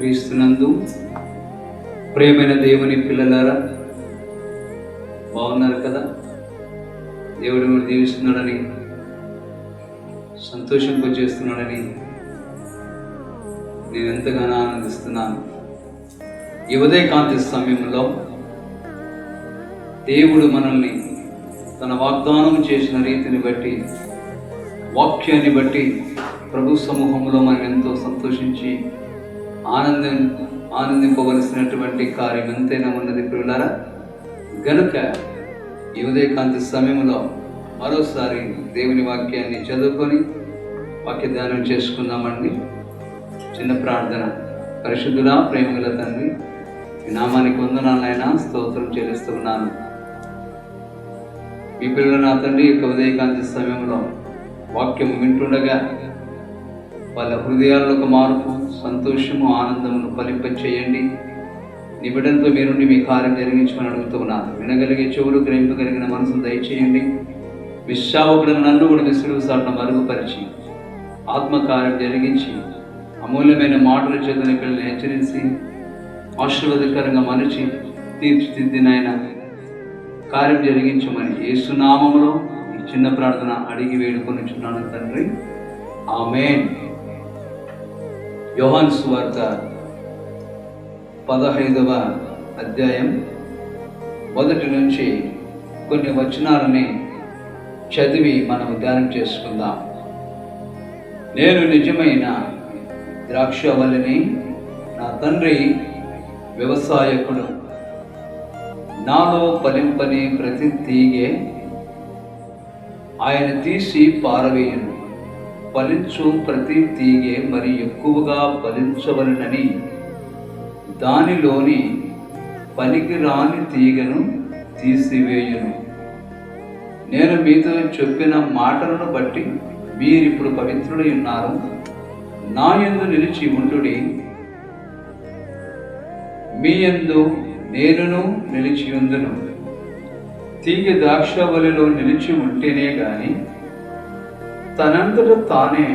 క్రీస్తునందు. ప్రేమైన దేవుని పిల్లలారా బాగున్నారు కదా? దేవుడు మిమ్మల్ని దీవిస్తున్నాడని సంతోషింపజేస్తున్నాడని నేను ఎంతగానో ఆనందిస్తున్నాను. ఈ ఉదయకాంతి సమయంలో దేవుడు మనల్ని తన వాగ్దానం చేసిన రీతిని బట్టి వాక్యాన్ని బట్టి ప్రభు సమూహంలో మనం ఎంతో సంతోషించి ఆనందం ఆనందింపవలసినటువంటి కార్యం ఎంతైనా ఉన్నది పిల్లలారా గనుక ఈ ఉదయకాంతి సమయంలో మరోసారి దేవుని వాక్యాన్ని చదువుకొని వాక్య ధ్యానం చేసుకుందామండి. చిన్న ప్రార్థన. పరిశుద్ధులా ప్రేమగల తండ్రి నామానికి వందనాలైనా స్తోత్రం చెల్లిస్తున్నాను మీ పిల్లలు నా తండ్రి యొక్క ఉదయకాంతి సమయంలో వాక్యం వింటుండగా వాళ్ళ హృదయాల్లో ఒక మార్పు సంతోషము ఆనందమును ఫలింపచేయండి. నీ మీరు మీ కార్యం జరిగించమని అడుగుతున్నాను. వినగలిగే చెవులు గ్రహింపగలిగిన మనసును దయచేయండి. విశ్వావకుడు నన్ను కూడా విసురుగు సార్లు మరుగుపరిచి ఆత్మకార్యం జరిగించి అమూల్యమైన మాటల చేతని పిల్లల్ని హెచ్చరించి ఆశీర్వాదకరంగా మనిషి తీర్చిదిద్దినైనా కార్యం జరిగించమని ఏసునామంలో ఈ చిన్న ప్రార్థన అడిగి వేడుకొని చున్నాను తండ్రి. ఆమె యోహాన్ సువార్త పదహైదవ అధ్యాయం మొదటి నుంచి కొన్ని వచనాలని చదివి మనం ధ్యానం చేసుకుందాం. నేను నిజమైన ద్రాక్షవల్లిని నా తండ్రి వ్యవసాయకుడు. నాలో ఫలింపని ప్రతి తీగే ఆయన తీసి పారవేయను. ఫలించు ప్రతి తీగే మరి ఎక్కువగా ఫలించవలనని దానిలోని పనికిరాని తీగను తీసివేయును. నేను మీతో చెప్పిన మాటలను బట్టి మీరిప్పుడు పవిత్రుడు ఉన్నారు. నా యందు నిలిచి ఉండుడి. మీ యందు నేనును నిలిచి ఉందును తీగ ద్రాక్షవలిలో నిలిచి ఉంటేనే కానీ తనంతట తానే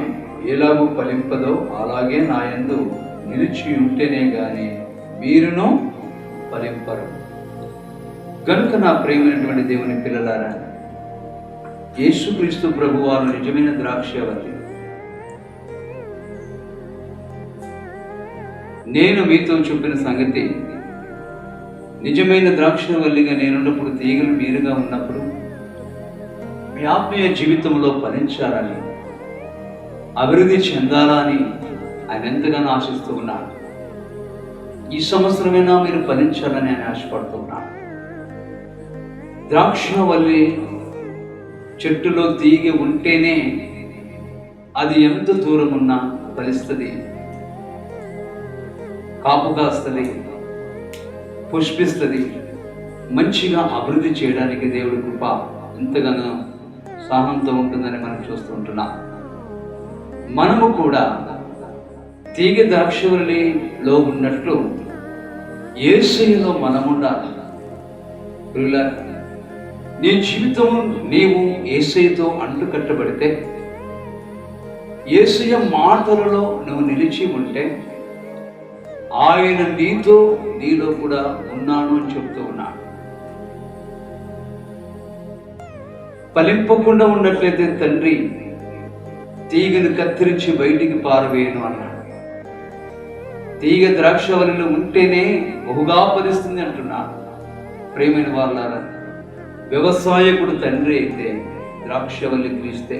ఎలాగూ ఫలింపదో అలాగే నాయందు నిలిచి ఉంటేనే గాని మీరును ఫలింపరు. కనుక నా ప్రేమైనటువంటి దేవుని పిల్లలారా యేసుక్రీస్తు ప్రభు వారు నిజమైన ద్రాక్షవతి నేను మీతో చెప్పిన సంగతి నిజమైన ద్రాక్షవల్లిగా నేనున్నప్పుడు తీగలు మీరుగా ఉన్నప్పుడు మీ ఆత్మీయ జీవితంలో ఫలించాలని అభివృద్ధి చెందాలా అని ఆయన ఎంతగానో ఆశిస్తూ ఉన్నాడు ఈ సంవత్సరమైనా మీరు ఫలించాలని ఆయన ఆశపడుతున్నాడు ద్రాక్షవల్లి చెట్టులో తీగి ఉంటేనే అది ఎంత దూరం ఉన్నా ఫలిస్తుంది. కాపు కాస్తుంది పుష్పిస్తుంది. మంచిగా అభివృద్ధి చేయడానికి దేవుడి కృప ఎంతగానో ఉత్సాహంతో ఉంటుందని మనం చూస్తుంటున్నాం మనము కూడా తీగ ద్రాక్షవల్లిలో ఉన్నట్లు ఏసైలో మనముండాలి? ప్రియులారా, నీ జీవితం నీవు ఏసైతో అంటుకట్టబడితే ఏసయ మాటలలో నువ్వు నిలిచి ఉంటే ఆయన నీతో నీలో కూడా ఉన్నాను అని చెప్తూ ఉన్నాడు. ఫలింపకుండా ఉన్నట్లయితే తండ్రి. తీగను కత్తిరించి బయటికి పారవేయను అన్నాడు. తీగ ద్రాక్షవల్లిలో ఉంటేనే బహుగా ఫలిస్తుంది అంటున్నాడు ప్రేమైన వాళ్ళారా వ్యవసాయకుడు తండ్రి అయితే ద్రాక్షవల్లి క్రీస్తే.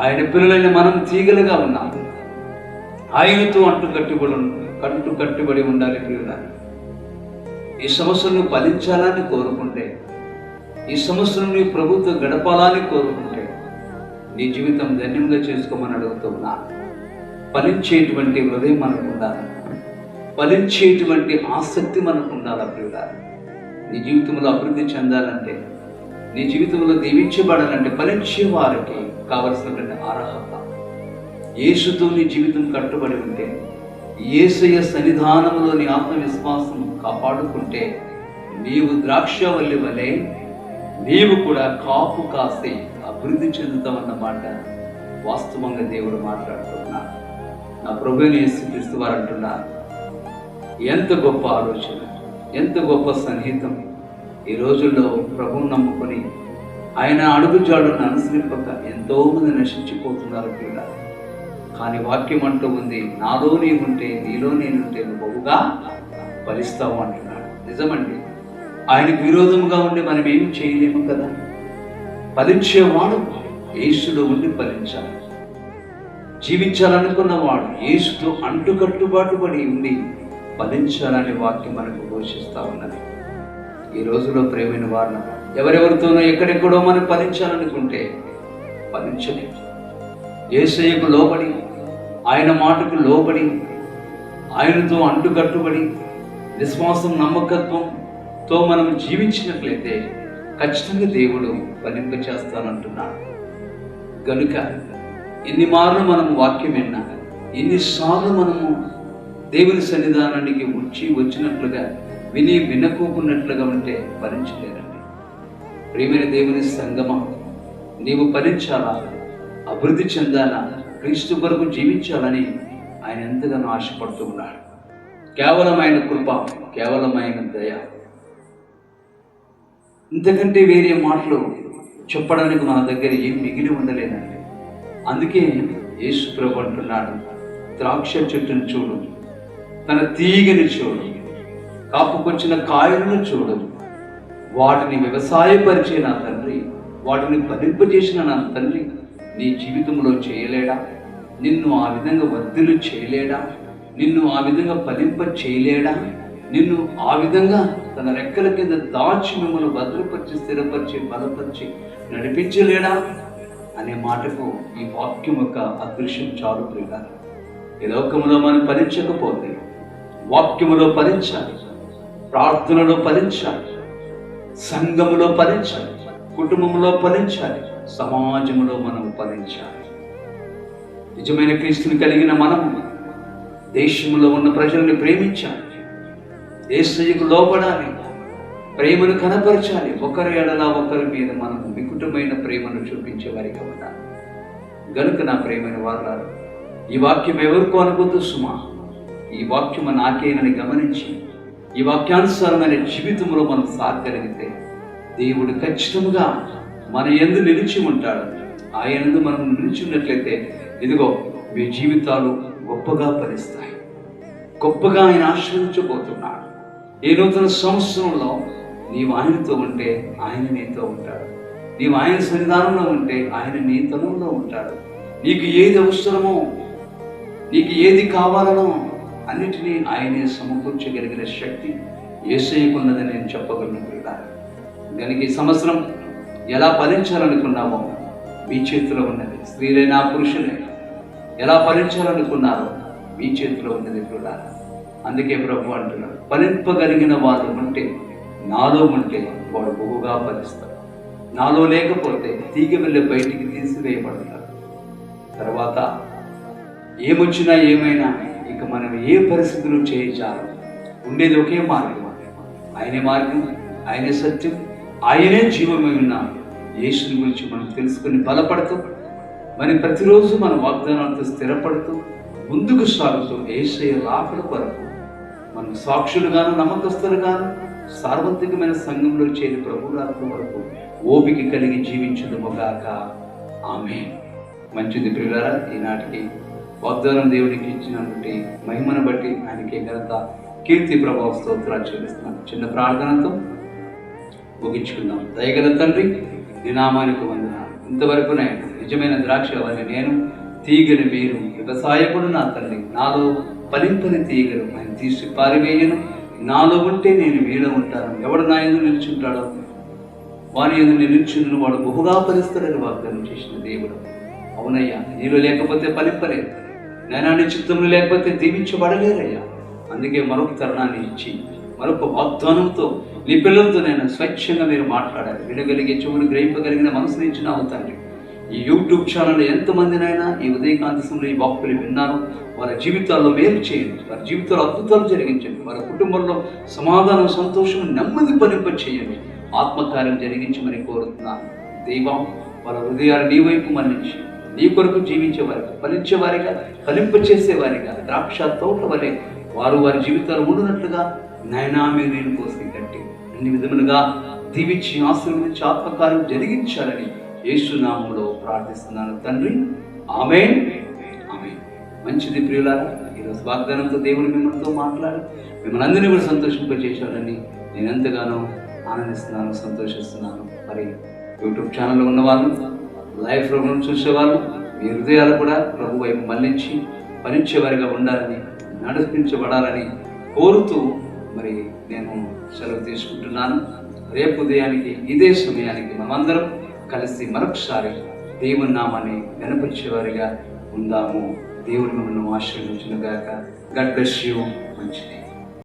ఆయన పిల్లలైన మనం తీగలుగా ఉన్నాం. ఆయనతో అంటు కట్టుబడి కంటు కట్టుబడి ఉండాలి ప్రియులారా. ఈ సమస్యను ఫలించాలని కోరుకుంటే ఈ సంవత్సరం నీ ప్రభుత్వం గడపాలని కోరుకుంటే నీ జీవితం ధన్యంగా చేసుకోమని అడుగుతున్నా ఫలించేటువంటి హృదయం మనకు ఉండాలి? ఫలించేటువంటి ఆసక్తి మనకు ఉండాలి అప్పుడు నీ జీవితంలో అభివృద్ధి చెందాలంటే నీ జీవితంలో దీవించబడాలంటే ఫలించే వారికి కావలసినటువంటి అర్హత. యేసుతో నీ జీవితం కట్టుబడి ఉంటే ఏసయ సన్నిధానంలో నీ ఆత్మవిశ్వాసం కాపాడుకుంటే నీవు ద్రాక్ష వల్లి వలె నీవు కూడా కాపు కాసి అభివృద్ధి చెందుతావన్నమాట వాస్తవంగా దేవుడు మాట్లాడుతున్నా. నా ప్రభుని యేసుక్రీస్తు వారు అంటున్నారు ఎంత గొప్ప ఆలోచన ఎంత గొప్ప సన్నిహితం ఈ రోజుల్లో ప్రభువుని నమ్ముకొని ఆయన అడుగుజాడును అనుసరింపక ఎంతోమంది నశించిపోతున్నారు కూడా. కానీ వాక్యం అంటూ ఉంది నాలో ఉంటే నీలో నేనుంటే బహుగా ఫలిస్తావు అంటున్నాడు. నిజమండి. ఆయనకు విరోధముగా ఉండి మనం ఏం చేయలేము కదా? ఫలించేవాడు యేసులో ఉండి ఫలించాలి. జీవించాలనుకున్నవాడు యేసుతో అంటుకట్టుబాటు పడి ఉండి ఫలించాలనే వాక్యం మనకు ఘోషిస్తూ ఉన్నది. ఈ రోజులో ప్రేమైన వారిని ఎవరెవరితోనో ఎక్కడెక్కడో మనం ఫలించాలనుకుంటే ఫలించలేదు ఏసయ్యకు లోబడి ఆయన మాటకు లోబడి ఆయనతో అంటుకట్టుబడి విశ్వాసం తో మనం జీవించినట్లయితే ఖచ్చితంగా దేవుడు ఫలింపచేస్తానంటున్నాడు గనుక ఎన్ని మార్లు మనం వాక్యం విన్నా ఎన్నిసార్లు మనము దేవుని సన్నిధానానికి వచ్చి వచ్చినట్లుగా విని వినకోకున్నట్లుగా ఉంటే భరించలేరండి. ప్రేమైన దేవుని సంగమం నీవు భరించాలా? అభివృద్ధి చెందాలా? క్రీస్తు కొరకు జీవించాలని ఆయన ఎంతగానో ఆశపడుతూ ఉన్నాడు. కేవలం ఆయన కృప కేవలం ఆయన దయ ఇంతకంటే వేరే మాటలు చెప్పడానికి మన దగ్గర ఏం మిగిలి ఉండలేదండి. అందుకే యేసు ప్రభు అంటున్నాడు ద్రాక్ష చెట్టును చూడు తన తీగని చూడు కాపుకొచ్చిన కాయలను చూడు. వాటిని వ్యవసాయపరిచే నా తండ్రి వాటిని ఫలింపజేసిన నా తండ్రి నీ జీవితంలో చేయలేడా? నిన్ను ఆ విధంగా వర్ధులు చేయలేడా? నిన్ను ఆ విధంగా ఫలింప చేయలేడా నిన్ను ఆ విధంగా తన రెక్కల కింద దాచి మిమ్మల్ని భద్రపరిచి స్థిరపరిచి బలపరిచి నడిపించలేడా అనే మాటకు ఈ వాక్యం యొక్క అదృశ్యం చాలు ప్రియుల ఈ లోకములో మనం ఫలించకపోతే వాక్యములో ఫలించాలి ప్రార్థనలో ఫలించాలి సంఘములో ఫలించాలి కుటుంబంలో ఫలించాలి సమాజంలో మనం ఫలించాలి. నిజమైన క్రీస్తుని కలిగిన మనం దేశంలో ఉన్న ప్రజల్ని ప్రేమించాలి ఏసయ్యకు లోపడాలి ప్రేమను కనపరచాలి. ఒకరి ఎడల ఒకరి మీద మనం వికుటమైన ప్రేమను చూపించే వారిగా ఉండాలి. గనుక నా ప్రేమైన వారు ఈ వాక్యం ఎవరికో అనుకోద్దు సుమా. ఈ వాక్యము నాకేనని గమనించి ఈ వాక్యానుసారమైన జీవితంలో మనం సాగలిగితే దేవుడు ఖచ్చితంగా మన ఎందు నిలిచి ఉంటాడు. ఆయనందు మనం నిలిచి ఉన్నట్లయితే ఇదిగో మీ జీవితాలు గొప్పగా ఫలిస్తాయి. గొప్పగా ఆయన ఆశ్రయించబోతున్నాడు. ఈ నూతన సంవత్సరంలో నీవు ఆయనతో ఉంటే ఆయన నీతో ఉంటాడు. నీవు ఆయన సన్నిధానంలో ఉంటే ఆయన నీ తనంలో ఉంటాడు. నీకు ఏది అవసరమో నీకు ఏది కావాలనో అన్నిటినీ ఆయనే సమకూర్చగలిగిన శక్తి ఏసైకున్నదని నేను చెప్పగలను పిల్ల కనుక ఈ సంవత్సరం ఎలా ఫలించాలనుకున్నామో మీ చేతిలో ఉన్నది. స్త్రీలైనా పురుషులైనా ఎలా ఫలించాలనుకున్నారో మీ చేతిలో ఉన్నది కూడా అందుకే ప్రభు అంటున్నాడు ఫలింపగలిగిన వారు ఉంటే నాలో ఉంటే వాడు బహుగా ఫలిస్తాడు నాలో లేకపోతే తీగ వెళ్ళి బయటికి తీసివేయబడతాడు తర్వాత ఏమొచ్చినా ఏమైనా ఇక మనం ఏ పరిస్థితులు చేయించాలి ఉండేది ఒకే మార్గం. ఆయనే మార్గం ఆయనే సత్యం ఆయనే జీవమై ఉన్నాం యేసుని గురించి మనం తెలుసుకుని బలపడుతూ మరి ప్రతిరోజు మన వాగ్దానాలతో స్థిరపడుతూ ముందుకు సాగుతూ ఏసయ రాకడ కొరకు సాక్షులుగాను నమ్మకస్తులుగాను సార్వత్రికమైన సంఘంలో చేరి ప్రభురాత్మ వరకు ఓపిక కలిగి జీవించుదుముగాక. ఆమె మంచిది ప్రియులారా ఈనాటికి వాగ్దానం దేవునికి ఇచ్చినటువంటి మహిమను బట్టి ఆయనకి ఘనత కీర్తి ప్రభావ స్తోత్రాలు చెల్లిస్తున్నాను. చిన్న ప్రార్థనతో ముగించుకుందాం. దయగల తండ్రి నినామానికి వందన ఇంతవరకు నేను నిజమైన ద్రాక్ష అని నేను తీగని మీరు వ్యవసాయకుడు నా తండ్రి. నాలో పలింపని తీగలు ఆయన తీసి పారివేయను. నాలో ఉంటే నేను వీడ ఉంటాను. ఎవడు నా ఎందు నిలుచుంటాడో? వాని ఎందు నిలుచున్న వాడు బహుగా ఫలిస్తాడని వాగ్దానం చేసిన దేవుడు. అవునయ్యా నీలో లేకపోతే ఫలింపలేదు నేనాన్ని చిత్తంలో లేకపోతే దీవించబడలేరయ్యా అందుకే మరొక తరుణాన్ని ఇచ్చి మరొక వాగ్దానంతో నీ పిల్లలతో నేను స్వచ్ఛంగా మీరు మాట్లాడాలి. వినగలిగే చెవులు గ్రహింపగలిగిన మనసుని ఇచ్చిన అవుతాండి ఈ యూట్యూబ్ ఛానల్ ఎంతమందినైనా ఈ ఉదయకాంతి సమయంలో ఈ వాక్కులు విన్నారు వారి జీవితాల్లో మేలు చేయండి. వారి జీవితాల్లో అద్భుతాలు జరిగించండి. వారి కుటుంబంలో సమాధానం సంతోషం నెమ్మది పనింప చేయండి ఆత్మకార్యం జరిగించమని కోరుతున్నాను. దైవం వాళ్ళ హృదయాలు నీ వైపు మరణించి నీ కొరకు జీవించేవారిగా ఫలించేవారిగా ఫలింపచేసేవారిగా ద్రాక్ష తోట వలె వారు వారి జీవితాలు ఉండునట్లుగా నాయనా మీరు నేను కోసం కట్టి అన్ని విధములుగా దీవించి ఆశీర్వదించి ఆత్మకార్యం జరిగించాలని యేసునామంలో ప్రార్థిస్తున్నాను తండ్రి. ఆమె మంచిది ప్రియులారా ఈరోజు వాగ్దానంతో దేవుడు మిమ్మల్తో మాట్లాడి మిమ్మల్ని అందరినీ కూడా సంతోషింపజేశాడని నేను ఎంతగానో ఆనందిస్తున్నాను సంతోషిస్తున్నాను. మరి యూట్యూబ్ ఛానల్లో ఉన్నవాళ్ళు లైవ్ ప్రోగ్రామ్ చూసేవాళ్ళు మీ హృదయాలు కూడా ప్రభు వైపు మళ్ళించి భరించేవారిగా ఉండాలని నడిపించబడాలని కోరుతూ మరి నేను సెలవు తీసుకుంటున్నాను. రేపు ఉదయానికి ఇదే సమయానికి మనమందరం కలిసి మరొకసారి దేవుని నామాన్ని గణపరిచేవారిగా ఉందాము. దేవుడు మిమ్మల్ని ఆశ్రయించునుగాక గడ్ బ్లెస్ యూ మంచిది.